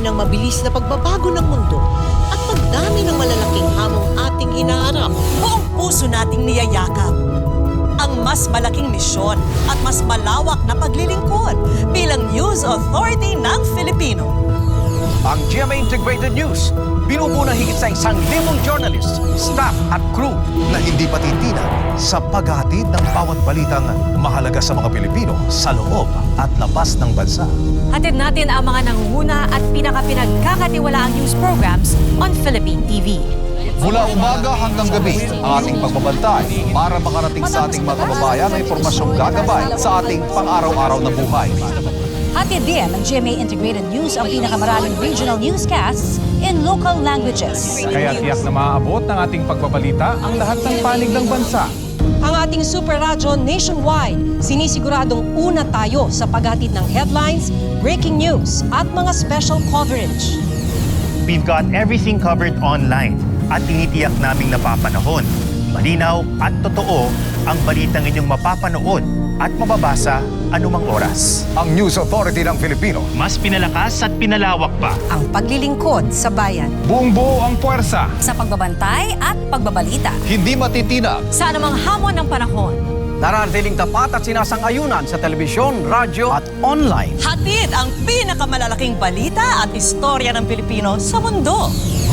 kasabay ng mabilis na pagbabago ng mundo at pagdami ng malalaking hamong ating hinaharap. Buong puso nating niyayakap ang mas malaking misyon at mas malawak na paglilingkod bilang News Authority ng Filipino. Ang GMA Integrated News, binubuo ng higit sa isang libong journalist, staff at crew. na hindi patitinag sa paghahatid ng bawat balitang mahalaga sa mga Pilipino sa loob at labas ng bansa. Hatid natin ang mga nangunguna at pinaka-pinagkakatiwalaang news programs on Philippine TV. Mula umaga hanggang gabi, ang ating pagbabantay para makarating sa ating mga kababayan ang impormasyong gagabay sa ating pang-araw-araw na buhay. Hatid din ng GMA Integrated News ang pinakamaraming regional newscasts in local languages. Kaya tiyak na maaabot ng ating pagbabalita ang lahat ng panig ng bansa. Ang ating super radyo nationwide, sinisiguradong una tayo sa paghatid ng headlines, breaking news at mga special coverage. We've got everything covered online at tinitiyak naming napapanahon. Malinaw at totoo ang balitang inyong mapapanood at mababasa anumang oras. Ang News Authority ng Filipino. Mas pinalakas at pinalawak pa Ang paglilingkod sa bayan. Buong buo ang puwersa. Sa pagbabantay at pagbabalita. Hindi matitinag Sa anumang hamon ng panahon, Nararatiling tapat at sinasang-ayunan sa telebisyon, radyo at online. Hatid ang pinakamalalaking balita at istorya ng Pilipino sa mundo.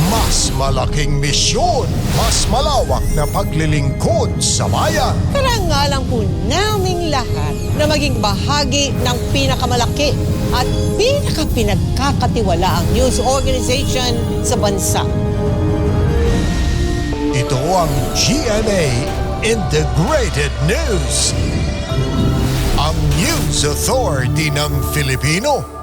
Mas malaking misyon, mas malawak na paglilingkod sa bayan. Karangalan po naming lahat na maging bahagi ng pinakamalaki at pinakapinagkakatiwalaang news organization sa bansa. Ito ang GMA Integrated News. Ang News Authority ng Filipino.